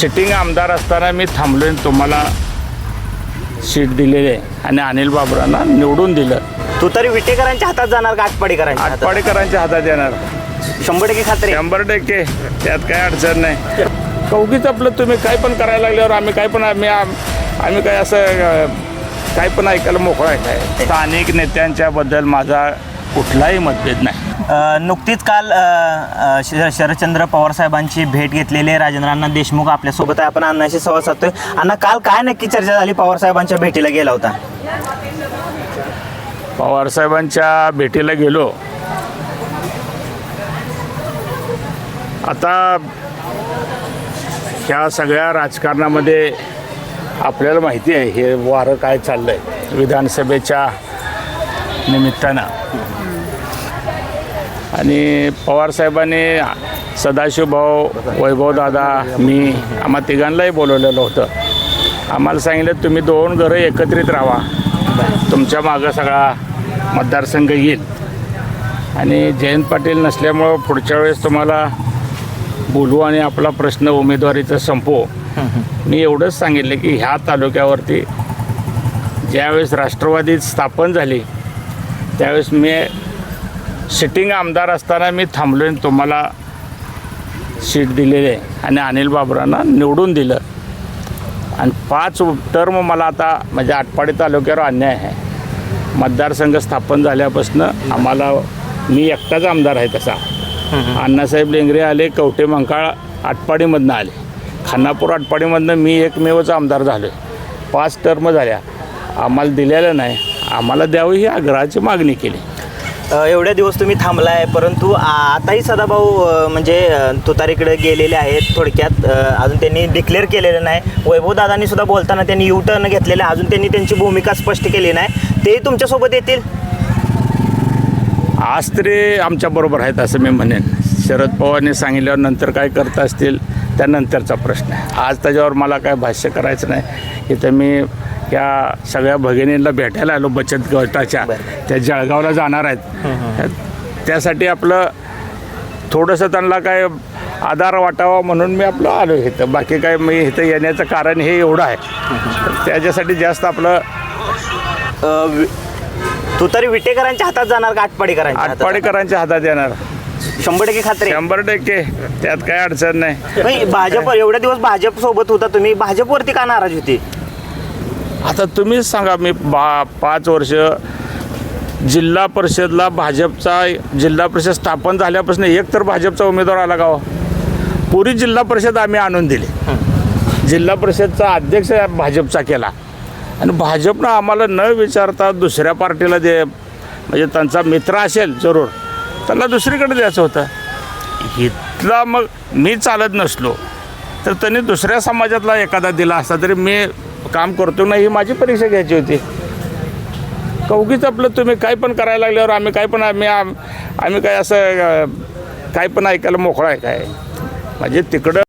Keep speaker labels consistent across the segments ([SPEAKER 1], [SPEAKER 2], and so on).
[SPEAKER 1] Sitting आमदार असताना मी थांबलो आणि तुम्हाला सीट दिलेली आहे. आणि अनिल बाबरांना निवडून दिलं.
[SPEAKER 2] तू तरी विटेकरांच्या हातात जाणार का आटपाडीकरांच्या हातात?
[SPEAKER 1] आटपाडेकरांच्या हातात येणार.
[SPEAKER 2] शंभर टक्के खात्री आहे.
[SPEAKER 1] शंभर टक्के. त्यात काय अडचण नाही. कवकीच आपलं तुम्ही काय पण करायला लागल्यावर आम्ही काय पण आम्ही आम- आम्ही काय असं अं, काय पण ऐकायला मोकळा आहे. काय? स्थानिक नेत्यांच्या बद्दल माझा कुठलाही मतभेद नाही.
[SPEAKER 2] नुकतीच काल अ, श- शरदचंद्र पवार साहेबांची भेट घेतलेली आहे. राजेंद्र अण्णा देशमुख आपल्यासोबत आहे. आपण अण्णाशी संवाद साधतोय. अण्णा काल काय नक्की चर्चा झाली पवार साहेबांच्या भेटीला गेला होता?
[SPEAKER 1] पवारसाहेबांच्या भेटीला गेलो. आता ह्या सगळ्या राजकारणामध्ये आपल्याला माहिती आहे हे वारं काय चाललं आहे विधानसभेच्या निमित्तानं. आणि पवारसाहेबांनी सदाशिवभाऊ वैभवदादा मी आम्हा तिघांनाही बोलवलेलं होतं. आम्हाला सांगितलं तुम्ही दोन घरं एकत्रित राहा. तुमच्या मागं सगळा मतदारसंघ येईल. आणि जयंत पाटील नसल्यामुळं पुढच्या वेळेस तुम्हाला बोलू आणि आपला प्रश्न उमेदवारीचा संपवू. मी एवढंच सांगितलं की ह्या तालुक्यावरती ज्यावेळेस राष्ट्रवादी स्थापन झाली त्यावेळेस मी सिटिंग आमदार असताना मी थांबलो आणि तुम्हाला सीट दिलेली आहे. आणि अनिल बाबरांना निवडून दिलं. आणि पाच टर्म मला आता म्हणजे आटपाडी तालुक्यावर अन्याय आहे. मतदारसंघ स्थापन झाल्यापासून आम्हाला मी एकटाच आमदार आहे तसा. अण्णासाहेब लेंगरे आले कवठे मंकाळ आटपाडीमधनं आले. खानापूर आटपाडीमधनं मी एकमेवच आमदार झालो पाच टर्म झाल्या. आम्हाला दिलेलं नाही. आम्हाला द्यावं ही आग्रहाची मागणी केली.
[SPEAKER 2] एवढ्या दिवस तुम्ही थांबलाय परंतु आताही सदाभाऊ म्हणजे तुतारीकडे गेलेले आहेत थोडक्यात. अजून त्यांनी डिक्लेअर केलेलं नाही. वैभव दादांनी सुद्धा बोलताना त्यांनी यू टर्न घेतलेला अजून त्यांनी त्यांची भूमिका स्पष्ट केली नाही. तेही तुमच्यासोबत येतील?
[SPEAKER 1] आज तरी आमच्याबरोबर आहेत असं मी म्हणेन. शरद पवारने सांगितल्यावर नंतर काय करत असतील त्यानंतरचा प्रश्न आहे. आज त्याच्यावर मला काय भाष्य करायचं नाही. इथं मी या सगळ्या भगिनींना भेटायला आलो बचत गटाच्या. त्या जळगावला जाणार आहेत. त्यासाठी आपलं थोडंसं त्यांना काय आधार वाटावा म्हणून मी आपलं आलो इथं. बाकी काय मी इथं येण्याचं कारण हे एवढं आहे. त्याच्यासाठी जास्त आपलं
[SPEAKER 2] अ, वि- तुतारी विटेकरांच्या हातात जाणार का आटपाडीकरांच्या हातात?
[SPEAKER 1] आटपाडेकरांच्या हातात येणार.
[SPEAKER 2] शंभर टक्के खात्री.
[SPEAKER 1] शंभर टक्के. त्यात काय अडचण नाही.
[SPEAKER 2] नाही, भाजप एवढ्या दिवस भाजप सोबत होता तुम्ही. भाजपवरती का नाराज होती?
[SPEAKER 1] आता तुम्हीच सांगा मी बा पाच वर्ष जिल्हा परिषदला भाजपचा जिल्हा परिषद स्थापन झाल्यापासून एक तर भाजपचा उमेदवार आला गावा हो? पुरी जिल्हा परिषद आम्ही आणून दिली. जिल्हा परिषदचा अध्यक्ष भाजपचा केला. आणि भाजपनं आम्हाला न विचारता दुसऱ्या पार्टीला दे म्हणजे त्यांचा मित्र असेल जरूर त्याला दुसरीकडे द्यायचं होतं. इथला मग मी चालत नसलो तर त्यांनी दुसऱ्या समाजातला एखादा दिला असता तरी मी काम करतो नाही ही माझी परीक्षा घ्यायची होती. कवकीच आपलं तुम्ही काय पण करायला लागल्यावर आम्ही काय पण आम्ही आम- आम्ही काय असं काय पण ऐकायला मोकळा आहे काय? म्हणजे तिकडं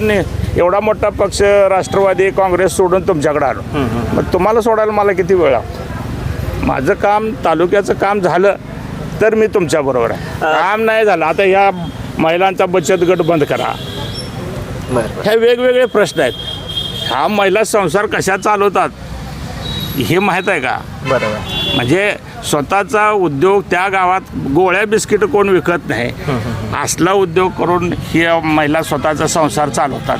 [SPEAKER 1] ने- एवढा मोठा पक्ष राष्ट्रवादी काँग्रेस सोडून तुमच्याकडे आलो. मग तुम्हाला सोडायला मला किती वेळ लागतो? माझं काम तालुक्याचं काम झालं तर मी तुमच्याबरोबर आहे. काम नाही झालं. आता ह्या महिलांचा बचत गट बंद करा. हे वेगवेगळे प्रश्न आहेत. हा महिला संसार कशा चालवतात हे माहीत आहे का?
[SPEAKER 2] बरोबर.
[SPEAKER 1] म्हणजे स्वतःचा उद्योग त्या गावात गोळ्या बिस्किट कोण विकत नाही. असला उद्योग करून ही महिला स्वतःचा संसार चालवतात.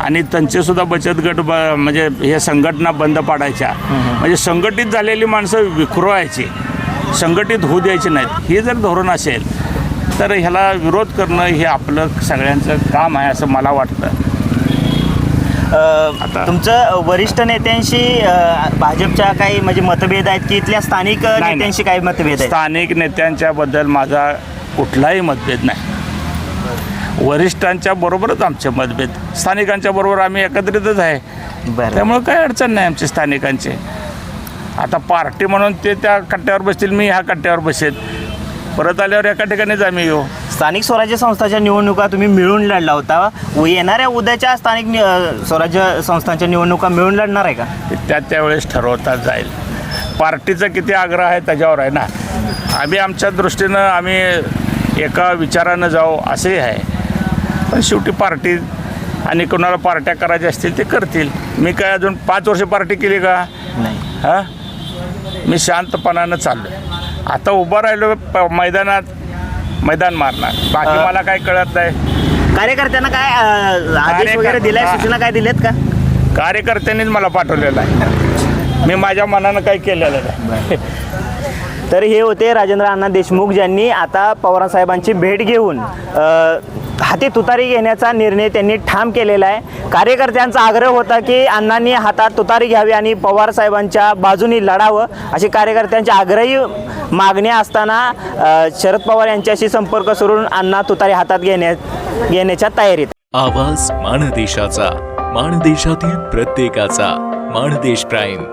[SPEAKER 1] आणि त्यांचे सुद्धा बचत गट ब म्हणजे हे संघटना बंद पाडायच्या. म्हणजे संघटित झालेली माणसं विखुरवायची. संघटित होऊ द्यायची नाहीत. हे जर धोरण असेल तर ह्याला विरोध करणं हे आपलं सगळ्यांचं काम आहे असं मला वाटतं.
[SPEAKER 2] अ, तुमचं वरिष्ठ नेत्यांशी अ, भाजपच्या काही म्हणजे मतभेद आहेत की इथल्या स्थानिक अ,
[SPEAKER 1] नाही.
[SPEAKER 2] नेत्यांशी काही मतभेद आहेत?
[SPEAKER 1] स्थानिक नेत्यांच्या बद्दल माझा कुठलाही मतभेद नाही. वरिष्ठांच्या बरोबरच आमचे मतभेद. स्थानिकांच्या बरोबर आम्ही एकत्रितच आहे.
[SPEAKER 2] बरं.
[SPEAKER 1] त्यामुळे काही अडचण नाही आमची स्थानिकांची. आता पार्टी म्हणून ते त्या कट्ट्यावर बसतील मी ह्या कट्ट्यावर बसेल. परत आल्यावर एका ठिकाणीच आम्ही येऊ.
[SPEAKER 2] स्थानिक स्वराज्य संस्थाच्या निवडणुका तुम्ही मिळून लढला होता. व येणाऱ्या उद्याच्या स्थानिक नि- स्वराज्य संस्थांच्या निवडणुका मिळून लढणार आहे का?
[SPEAKER 1] ते त्या त्यावेळेस ठरवता जाईल. पार्टीचा किती आग्रह आहे त्याच्यावर आहे ना? आम्ही आमच्या दृष्टीनं आम्ही एका विचारानं जाऊ असेही आहे. पण शेवटी पार्टी आणि कोणाला पार्ट्या करायच्या असतील ते करतील. मी काय अजून पाच वर्ष पार्टी केली का?
[SPEAKER 2] नाही.
[SPEAKER 1] हां? मी शांतपणानं चाललो आता उभं राहिलो मैदानात मैदान मारणार. बाकी
[SPEAKER 2] अ-
[SPEAKER 1] मला काय कळत नाही.
[SPEAKER 2] कार्यकर्त्यांना काय अं, आदेश वगैरे दिलाय सूचना काय दिलेत का?
[SPEAKER 1] कार्यकर्त्यांनीच मला पाठवलेलं आहे. मी माझ्या मनानं काही केलेलं नाही.
[SPEAKER 2] तर हे होते राजेंद्र अण्णा देशमुख ज्यांनी आता पवारसाहेबांची भेट घेऊन अ, हाती तुतारी घेण्याचा निर्णय त्यांनी ठाम केलेला आहे. कार्यकर्त्यांचा आग्रह होता की अण्णांनी हातात तुतारी घ्यावी आणि पवार साहेबांच्या बाजूनी लढावं. अशी कार्यकर्त्यांची आग्रही मागण्या असताना शरद पवार यांच्याशी संपर्क सुरून अण्णा तुतारी हातात घेण्या घेण्याच्या तयारीत.
[SPEAKER 3] आवाज माणदेशाचा माणदेशातील प्रत्येकाचा माणदेश प्राईम.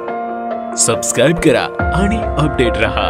[SPEAKER 3] सबस्क्राईब करा आणि अपडेट रहा.